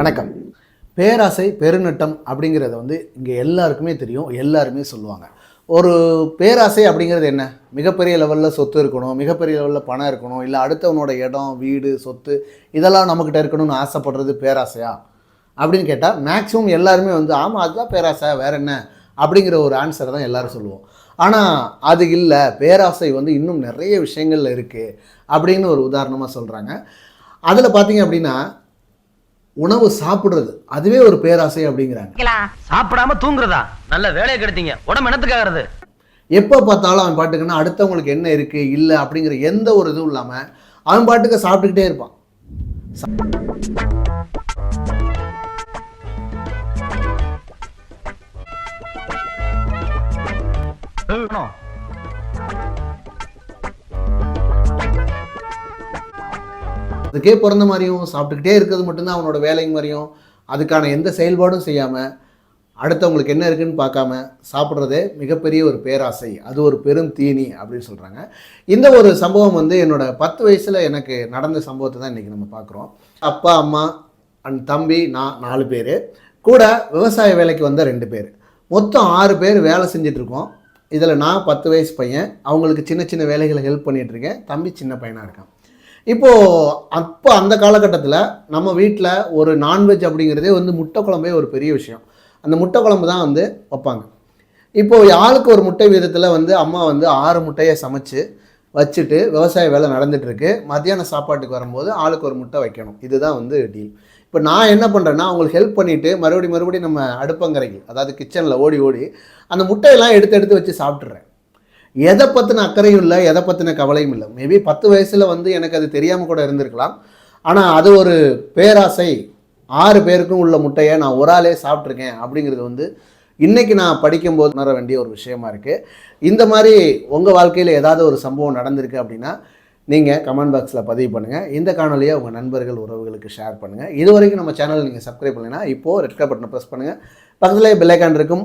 வணக்கம். பேராசை பெருநட்டம் அப்படிங்கிறத வந்து இங்கே எல்லாருக்குமே தெரியும் எல்லாருமே சொல்லுவாங்க. ஒரு பேராசை அப்படிங்கிறது என்ன? மிகப்பெரிய லெவலில் சொத்து இருக்கணும் மிகப்பெரிய லெவலில் பணம் இருக்கணும் இல்லை அடுத்தவனோட இடம் வீடு சொத்து இதெல்லாம் நம்மக்கிட்ட இருக்கணும்னு ஆசைப்படுறது பேராசையா? அப்படின்னு கேட்டால் மேக்ஸிமம் எல்லாருமே வந்து ஆமாம் அதுதான் பேராசை வேற என்ன? அப்படிங்கிற ஒரு ஆன்சரை தான் எல்லோரும் சொல்லுவோம். ஆனால் அது இல்லை. பேராசை வந்து இன்னும் நிறைய விஷயங்கள்ல இருக்குது அப்படின்னு ஒரு உதாரணமாக சொல்கிறாங்க அதில் பார்த்தீங்க அப்படின்னா உணவு சாப்பிட்றது. அதுவே ஒரு பேராசை அப்படிங்கிறாங்க. சாப்பிடாம தூங்குறதா? நல்ல வேலையை கெடுத்தீங்க. உடம்பு என்னத்துக்காகிறது? எப்போ பார்த்தாலும் அவன் பாட்டுக்குன்னா அடுத்தவங்களுக்கு என்ன இருக்குது இல்லை அப்படிங்கிற எந்த ஒரு இதுவும் இல்லாமல் அவன் பாட்டுக்கு சாப்பிட்டுக்கிட்டே இருப்பான். அதுக்கே பிறந்த மாதிரியும் சாப்பிட்டுக்கிட்டே இருக்கிறது மட்டும்தான் அவனோட வேலைங்க மாதிரியும் அதுக்கான எந்த செயல்பாடும் செய்யாமல் அடுத்தவங்களுக்கு என்ன இருக்குன்னு பார்க்காம சாப்பிட்றதே மிகப்பெரிய ஒரு பேராசை. அது ஒரு பெரும் தீனி அப்படின்னு சொல்கிறாங்க இந்த ஒரு சம்பவம் வந்து என்னோட பத்து வயசில் எனக்கு நடந்த சம்பவத்தை தான் இன்றைக்கி நம்ம பார்க்குறோம். அப்பா அம்மா அண்ட் தம்பி நான் நாலு பேர். கூட விவசாய வேலைக்கு வந்த ரெண்டு பேர். மொத்தம் ஆறு பேர் வேலை செஞ்சிட்ருக்கோம். இதில் நான் பத்து வயசு பையன். அவங்களுக்கு சின்ன சின்ன வேலைகளை ஹெல்ப் பண்ணிகிட்ருக்கேன் தம்பி சின்ன பையனாக இருக்கான். இப்போது அப்போ அந்த காலகட்டத்தில் நம்ம வீட்டில் ஒரு நான்வெஜ் அப்படிங்கிறதே வந்து முட்டை குழம்பே ஒரு பெரிய விஷயம். அந்த முட்டை குழம்பு தான் வந்து வைப்பாங்க. இப்போது ஆளுக்கு ஒரு முட்டை வீதத்தில் வந்து அம்மா வந்து ஆறு முட்டையை சமைச்சு வச்சுட்டு விவசாய வேலை நடந்துகிட்ருக்கு மத்தியான சாப்பாட்டுக்கு வரும்போது ஆளுக்கு ஒரு முட்டை வைக்கணும். இதுதான் வந்து டீல் இப்போ நான் என்ன பண்ணுறேன்னா அவங்களுக்கு ஹெல்ப் பண்ணிவிட்டு மறுபடியும் மறுபடியும் நம்ம அடுப்பங்கரைக்கு அதாவது கிச்சனில் ஓடி ஓடி அந்த முட்டையெல்லாம் எடுத்து எடுத்து வச்சு சாப்பிட்றேன் எதை பற்றின அக்கறையும் இல்லை எதை பற்றின கவலையும் இல்லை. மேபி பத்து வயசில் வந்து எனக்கு அது தெரியாமல் கூட இருந்திருக்கலாம். ஆனால் அது ஒரு பேராசை. ஆறு பேருக்கும் உள்ள முட்டையை நான் ஒரு ஆளே சாப்பிட்ருக்கேன் அப்படிங்கிறது வந்து இன்றைக்கி நான் படிக்கும்போது உணர வேண்டிய ஒரு விஷயமா இருக்குது இந்த மாதிரி உங்கள் வாழ்க்கையில் ஏதாவது ஒரு சம்பவம் நடந்திருக்கு அப்படின்னா நீங்கள் கமெண்ட் பாக்ஸில் பதிவு பண்ணுங்கள் இந்த காணொலியை உங்கள் நண்பர்கள் உறவுகளுக்கு ஷேர் பண்ணுங்கள் இது வரைக்கும் நம்ம சேனல் நீங்கள் சப்ஸ்கிரைப் பண்ணலைன்னா இப்போது ரெட் கலர் பட்டனை ப்ரெஸ் பண்ணுங்கள் பக்கத்துலேயே பெல்லைக்கான் இருக்கும்.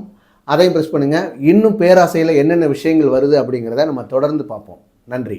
அதையும் ப்ரெஸ் பண்ணுங்கள் இன்னும் பேராசையில் என்னென்ன விஷயங்கள் வருது அப்படிங்கிறத நம்ம தொடர்ந்து பார்ப்போம். நன்றி.